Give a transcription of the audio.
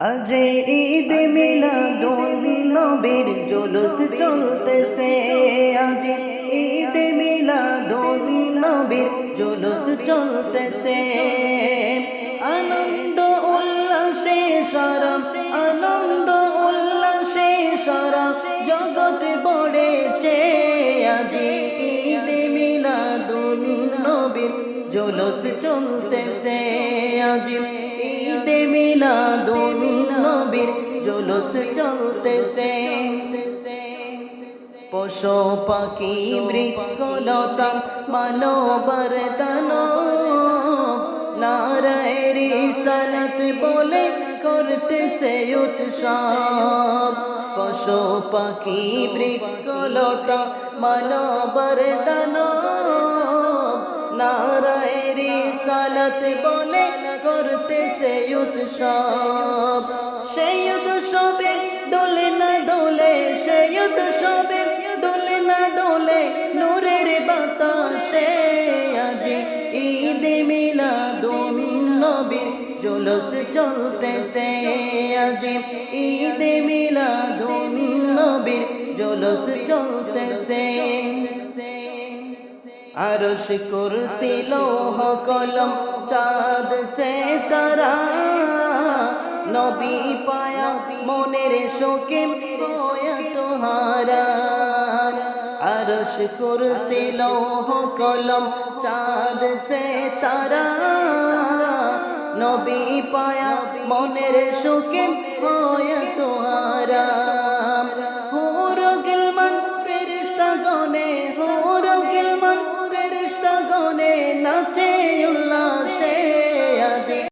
আজ ঈদ মিলাদুন নবীর জুলুস চলতেছে। আজ ঈদ মিলাদুন নবীর জুলুস চলতেছে। আনন্দ উল্লাসে সারা আনন্দ উল্লাসে সারা জগৎ পড়েছে। আজ ঈদ মিলাদুন নবীর জুলুস চলতেছে। আজ ঈদ মিলাদুন জুলুস চলতেছে। পশু পাখি বৃক্ষলতা মানবর দান। নারায়ের সালত বলে করতেছে উৎসব। পশু পাখি বৃক্ষলতা মানবর দান। নারায়ের সালত বলে করতেছে উৎসব। সেই উৎসবে দোলে না দোলে, নূরের বাতাসে আজি মিলাদুন নবীর জুলুস চলতেছে। আজি ঈদ মিলাদুন নবীর চলতেছে। আরশ কুরসি, লৌহ, কলম, চাঁদ নবী পায়া, মনের শোকে পায়া তোহারা। আরশ কুরসি লৌহ কলম, চাঁদ সে তারা। নবী পায়া, মনের শোকে পায়া তোহারা।